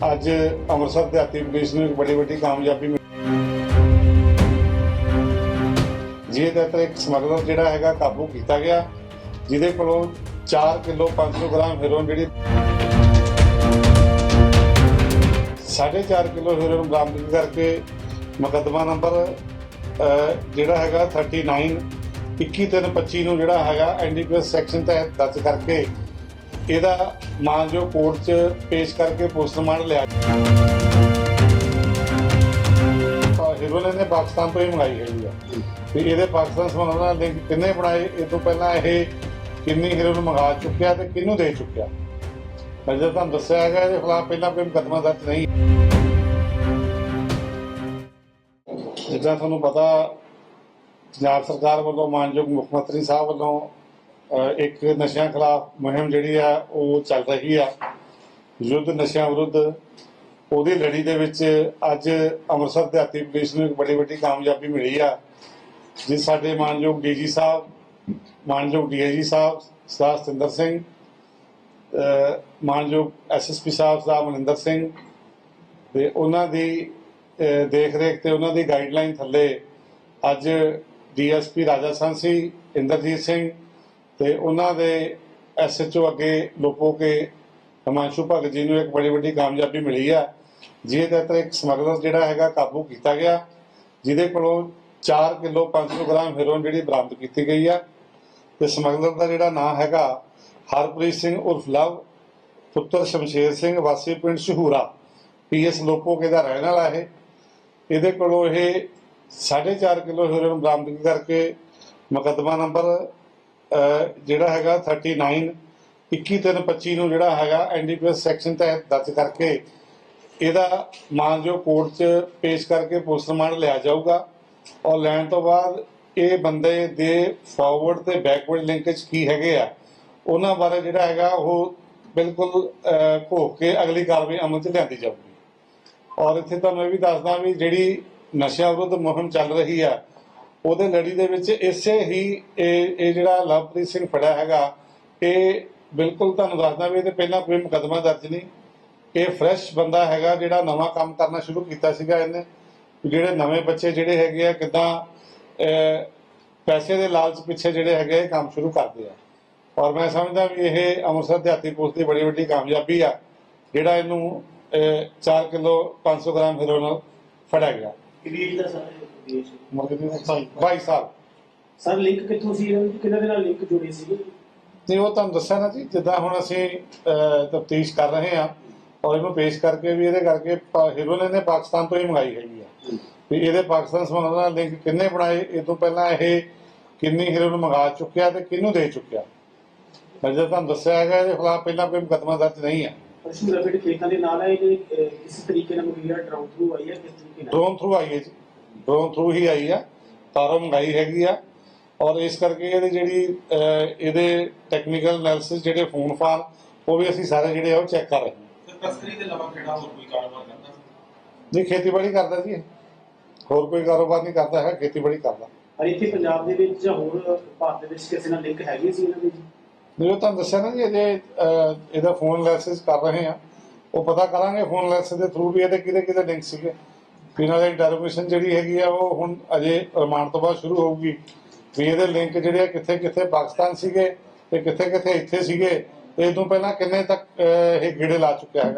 ਅੱਜ ਅੰਮ੍ਰਿਤਸਰ ਦਿਹਾਤੀ ਪੁਲਿਸ ਨੂੰ ਇੱਕ ਬੜੀ ਵੱਡੀ ਕਾਮਯਾਬੀ ਮਿਲੀ। ਜਿਹਦੇ ਤਹਿਤ ਇੱਕ ਸਮਗਲਰ ਜਿਹੜਾ ਹੈਗਾ ਕਾਬੂ ਕੀਤਾ ਗਿਆ, ਜਿਹਦੇ ਕੋਲੋਂ 4 ਕਿਲੋ 500 ਗ੍ਰਾਮ ਹੈਰੋਇਨ ਜਿਹੜੀ 4.5 ਕਿਲੋ ਹੈਰੋਇਨ ਬਰਾਮਦ ਕਰਕੇ ਮੁਕੱਦਮਾ ਨੰਬਰ ਜਿਹੜਾ ਹੈਗਾ 39 21325 ਨੂੰ ਜਿਹੜਾ ਹੈਗਾ ਐਨਡੀਪੀਐਸ ਸੈਕਸ਼ਨ ਤਹਿਤ ਦਰਜ ਕਰਕੇ ਇਹਦਾ ਮਾਨਜੋ ਕੋਰਟ 'ਚ ਪੇਸ਼ ਕਰਕੇ ਪੋਸਟਮਾਰਟਮ ਲਿਆ। ਹੀਰੋਨੇ ਨੇ ਪਾਕਿਸਤਾਨ ਤੋਂ ਹੀ ਮੰਗਾਈ ਹੈਗੀ ਆ। ਤੇ ਇਹਦੇ ਪਾਕਿਸਤਾਨ ਸੰਬੰਧ ਨਾਲ ਲਿੰਕ ਕਿੰਨੇ ਬਣਾਏ, ਇਹ ਤੋਂ ਪਹਿਲਾਂ ਇਹ ਕਿੰਨੀ ਹੀਰੋਨ ਮੰਗਾ ਚੁੱਕਿਆ ਤੇ ਕਿਹਨੂੰ ਦੇ ਚੁੱਕਿਆ? ਮੈਂ ਤੁਹਾਨੂੰ ਦੱਸਿਆ ਹੈਗਾ, ਇਹਦੇ ਖਿਲਾਫ ਪਹਿਲਾਂ ਕੋਈ ਮੁਕੱਦਮਾ ਦਰਜ ਨਹੀਂ। ਜਿੱਦਾਂ ਤੁਹਾਨੂੰ ਪਤਾ, ਪੰਜਾਬ ਸਰਕਾਰ ਵੱਲੋਂ ਮਾਨਯੋਗ ਮੁੱਖ ਮੰਤਰੀ ਸਾਹਿਬ ਵੱਲੋਂ ਇੱਕ ਨਸ਼ਿਆਂ ਖਿਲਾਫ ਮੁਹਿੰਮ ਜਿਹੜੀ ਆ ਉਹ ਚੱਲ ਰਹੀ ਆ। ਯੁੱਧ ਨਸ਼ਿਆਂ ਵਿਰੁੱਧ। ਉਹਦੀ ਲੜੀ ਦੇ ਵਿੱਚ ਅੱਜ ਅੰਮ੍ਰਿਤਸਰ ਦਿਹਾਤੀ ਪੁਲਿਸ ਨੂੰ ਇੱਕ ਬੜੀ ਵੱਡੀ ਕਾਮਯਾਬੀ ਮਿਲੀ ਆ। ਜਿਸ ਸਾਡੇ ਮਾਨਯੋਗ ਡੀਜੀ ਸਾਹਿਬ ਮਾਨਯੋਗ ਡੀਆਈਜੀ ਸਾਹਿਬ ਸਰਦਾਰ ਸਤਿੰਦਰ ਸਿੰਘ ਅਹ, ਮਾਨਯੋਗ ਐਸਐਸਪੀ ਸਾਹਿਬ ਸਰਦਾਰ ਮਨਿੰਦਰ ਸਿੰਘ ਤੇ ਉਹਨਾਂ ਦੀ ਦੇਖ ਰੇਖ ਤੇ ਉਹਨਾਂ ਦੀ ਗਾਈਡਲਾਈਨ ਥੱਲੇ ਅੱਜ ਡੀਐਸਪੀ ਰਾਜਾ ਸੰਸੀ ਇੰਦਰਜੀਤ ਸਿੰਘ ਤੇ ਉਹਨਾਂ ਦੇ ਐਸਐਚਓ ਅੱਗੇ ਲੋਪੋ ਕੇ ਹਿਮਾਂਸ਼ੂ ਭਗਤ ਜੀ ਨੂੰ ਇੱਕ ਬੜੀ ਵੱਡੀ ਕਾਮਯਾਬੀ ਮਿਲੀ ਆ, ਜਿਹਦੇ ਤਹਿਤ ਇੱਕ ਸਮਗਲਰ ਜਿਹੜਾ ਹੈਗਾ ਕਾਬੂ ਕੀਤਾ ਗਿਆ, ਜਿਹਦੇ ਕੋਲੋਂ 4 ਕਿਲੋ 500 ਗ੍ਰਾਮ ਹੈਰੋਇਨ ਜਿਹੜੀ ਬਰਾਮਦ ਕੀਤੀ ਗਈ ਆ। ਤੇ ਸਮਗਲਰ ਦਾ ਜਿਹੜਾ ਨਾਮ ਹੈਗਾ ਹਰਪ੍ਰੀਤ ਸਿੰਘ ਉਰਫ ਲਵ, ਪੁੱਤਰ ਸ਼ਮਸ਼ੇਰ ਸਿੰਘ, ਵਾਸੀ ਪਿੰਡ ਸ਼ਹੂਰਾ ਪੀਐਸ ਲੋਪੋਕੇ ਦਾ ਰਹਿਣ ਵਾਲਾ ਇਹ। ਇਹਦੇ ਕੋਲੋਂ ਇਹ 4.5 ਕਿਲੋ ਹੈਰੋਇਨ ਬਰਾਮਦ ਕਰਕੇ ਮੁਕੱਦਮਾ ਨੰਬਰ ਜਿਹੜਾ ਹੈਗਾ 39 21325 ਨੂੰ ਜਿਹੜਾ ਹੈਗਾ ਐਨਡੀਪੀਐਸ ਸੈਕਸ਼ਨ ਤਹਿਤ ਦਰਜ ਕਰਕੇ ਇਹਦਾ ਮਾਨਯੋਗ ਕੋਰਟ 'ਚ ਪੇਸ਼ ਕਰਕੇ ਪੋਸਟਮਾਰਟਮ ਲਿਆ ਜਾਊਗਾ। ਔਰ ਲੈਣ ਤੋਂ ਬਾਅਦ ਇਹ ਬੰਦੇ ਦੇ ਫਾਰਵਰਡ ਤੇ ਬੈਕਵਰਡ ਲਿੰਕੇਜ ਕੀ ਹੈਗੇ ਆ, ਉਹਨਾਂ ਬਾਰੇ ਜਿਹੜਾ ਹੈਗਾ ਉਹ ਬਿਲਕੁਲ ਘੋਖ ਕੇ ਅਗਲੀ ਕਾਰਵਾਈ ਅਮਲ 'ਚ ਲਿਆਂਦੀ ਜਾਊਗੀ। ਔਰ ਇੱਥੇ ਤੁਹਾਨੂੰ ਇਹ ਵੀ ਦੱਸਦਾ ਵੀ ਜਿਹੜੀ ਨਸ਼ਿਆਂ ਵਿਰੁੱਧ ਮੁਹਿੰਮ ਚੱਲ ਰਹੀ ਆ ਉਹਦੇ ਲੜੀ ਦੇ ਵਿੱਚ ਇਸੇ ਹੀ ਇਹ ਇਹ ਜਿਹੜਾ ਲਵਪ੍ਰੀਤ ਸਿੰਘ ਫੜਿਆ ਹੈਗਾ ਇਹ ਬਿਲਕੁਲ ਤੁਹਾਨੂੰ ਦੱਸਦਾ ਵੀ ਇਹਦੇ ਪਹਿਲਾਂ ਕੋਈ ਮੁਕੱਦਮਾ ਦਰਜ ਨਹੀਂ। ਇਹ ਫਰੈਸ਼ ਬੰਦਾ ਹੈਗਾ ਜਿਹੜਾ ਨਵਾਂ ਕੰਮ ਕਰਨਾ ਸ਼ੁਰੂ ਕੀਤਾ ਸੀਗਾ ਇਹਨੇ। ਜਿਹੜੇ ਨਵੇਂ ਬੱਚੇ ਜਿਹੜੇ ਹੈਗੇ ਆ ਕਿਦਾਂ ਪੈਸੇ ਦੇ ਲਾਲਚ ਪਿੱਛੇ ਜਿਹੜੇ ਹੈਗੇ ਆ, ਕੰਮ ਸ਼ੁਰੂ ਕਰਦੇ ਆ। ਔਰ ਮੈਂ ਸਮਝਦਾ ਵੀ ਇਹ ਅੰਮ੍ਰਿਤਸਰ ਦਿਹਾਤੀ ਪੁਲਿਸ ਦੀ ਬੜੀ ਵੱਡੀ ਕਾਮਯਾਬੀ ਆ ਜਿਹੜਾ ਇਹਨੂੰ 4 ਕਿਲੋ 500 ਗ੍ਰਾਮ ਹੈਰੋਇਨ ਫੜਿਆ ਗਿਆ। ਕਬੀਰ ਦਾ ਸਰ ਕਬੀਰ ਸੀ। ਮੁਰਗੇ ਦੀ 22 ਸਾਲ। ਸਰ ਲਿੰਕ ਕਿੱਥੋਂ ਸੀ? ਇਹਨਾਂ ਦੀ ਕਿਹਨਾਂ ਦੇ ਨਾਲ ਲਿੰਕ ਜੁੜੇ ਸੀ ਤੇ ਉਹ ਤੁਹਾਨੂੰ ਦੱਸਿਆ ਨਾ ਜੀ ਜਿੱਦਾਂ ਹੁਣ ਅਸੀਂ ਤਫਤੀਸ਼ ਕਰ ਰਹੇ ਹਾਂ ਔਰ ਇਹਨੂੰ ਪੇਸ਼ ਕਰਕੇ ਵੀ ਇਹਦੇ ਕਰਕੇ ਹੀਰੋਇਨ ਨੇ ਪਾਕਿਸਤਾਨ ਤੋਂ ਹੀ ਮੰਗਾਈ ਹੈਗੀ ਆ। ਵੀ ਇਹਦੇ ਪਾਕਿਸਤਾਨ ਸੰਬੰਧ ਨਾਲ ਲਿੰਕ ਕਿੰਨੇ ਬਣਾਏ? ਇਹ ਤੋਂ ਪਹਿਲਾਂ ਇਹ ਕਿੰਨੀ ਹੀਰੋਇਨ ਮੰਗਾ ਚੁੱਕਿਆ ਤੇ ਕਿਹਨੂੰ ਦੇ ਚੁੱਕਿਆ? ਮੈਂ ਜਦੋਂ ਤੁਹਾਨੂੰ ਦੱਸਿਆ ਹੈਗਾ ਇਹਦੇ ਖਿਲਾਫ ਪਹਿਲਾਂ ਕੋਈ ਮੁਕੱਦਮਾ ਦਰਜ ਨਹੀਂ ਹੈ ਪਸ਼ੂ ਰਫੇਟ ਖੇਤਾਂ ਦੇ ਨਾਲ ਹੈ ਇਹ ਅਹ, ਕਿਸ ਤਰੀਕੇ ਨਾਲ ਮੁਕੀਆ ਡਰਾਉਂ ਥਰੂ ਆਈ ਹੈ ਕਿਸ ਤਰੀਕੇ ਨਾਲ? ਡਰੋਨ ਥਰੂ ਆਈ ਹੈ ਜੀ। ਡਰੋਨ ਥਰੂ ਹੀ ਆਈ ਆ। ਤਾਰੋਂ ਮੰਗਾਈ ਹੈਗੀ ਆ। ਔਰ ਇਸ ਕਰਕੇ ਇਹਦੇ ਜਿਹੜੀ ਅਹ, ਇਹਦੇ ਟੈਕਨੀਕਲ ਐਨਾਲਿਸਿਸ ਜਿਹੜੇ ਫੋਨ ਫਾਨ ਉਹ ਵੀ ਅਸੀਂ ਸਾਰੇ ਜਿਹੜੇ ਆ ਉਹ ਚੈੱਕ ਕਰ ਰਹੇ ਹਾਂ। ਤਸਕਰੀ ਦੇ ਇਲਾਵਾ ਕਿਹੜਾ ਹੋਰ ਕੋਈ ਕਾਰੋਬਾਰ ਕਰਦਾ ਜੀ ਖੇਤੀਬਾੜੀ ਕਰਦਾ ਜੀ ਇਹ। ਹੋਰ ਕੋਈ ਕਾਰੋਬਾਰ ਨਹੀਂ ਕਰਦਾ ਹੈ ਖੇਤੀਬਾੜੀ ਕਰਦਾ। ਪਰ ਇੱਥੇ ਪੰਜਾਬ ਦੇ ਵਿੱਚ ਜਾਂ ਹੋਰ ਭਾਰਤ ਦੇ ਵਿੱਚ ਕਿਸੇ ਨਾਲ ਲਿੰਕ ਹੈਗੇ ਸੀ ਇਹਨਾਂ ਦੇ? ਜੀ ਨਹੀਂ ਤੁਹਾਨੂੰ ਦੱਸਿਆ ਨਾ ਜੀ, ਅਜੇ ਇਹਦਾ ਫੋਨ ਐਨਾਲਿਸਿਸ ਕਰ ਰਹੇ ਆ ਉਹ ਪਤਾ ਕਰਾਂਗੇ ਫੋਨ ਲੈਸ ਦੇ ਥਰੂ ਵੀ ਇਹਦੇ ਕਿਹਦੇ ਕਿਹਦੇ ਲਿੰਕ ਸੀਗੇ। ਇਹਨਾਂ ਦੀ ਡੈਰੀਵੇਸ਼ਨ ਜਿਹੜੀ ਹੈਗੀ ਆ, ਉਹ ਹੁਣ ਅਜੇ ਰਿਮਾਂਡ ਤੋਂ ਬਾਅਦ ਸ਼ੁਰੂ ਹੋਊਗੀ। ਵੀ ਇਹਦੇ ਲਿੰਕ ਜਿਹੜੇ ਆ, ਕਿੱਥੇ ਕਿੱਥੇ ਪਾਕਿਸਤਾਨ ਸੀਗੇ ਤੇ ਕਿੱਥੇ ਕਿੱਥੇ ਇੱਥੇ ਸੀਗੇ, ਇਹ ਤੋਂ ਪਹਿਲਾਂ ਕਿੰਨੇ ਤੱਕ ਇਹ ਗੇੜੇ ਲਾ ਚੁੱਕਿਆ ਹੈਗਾ।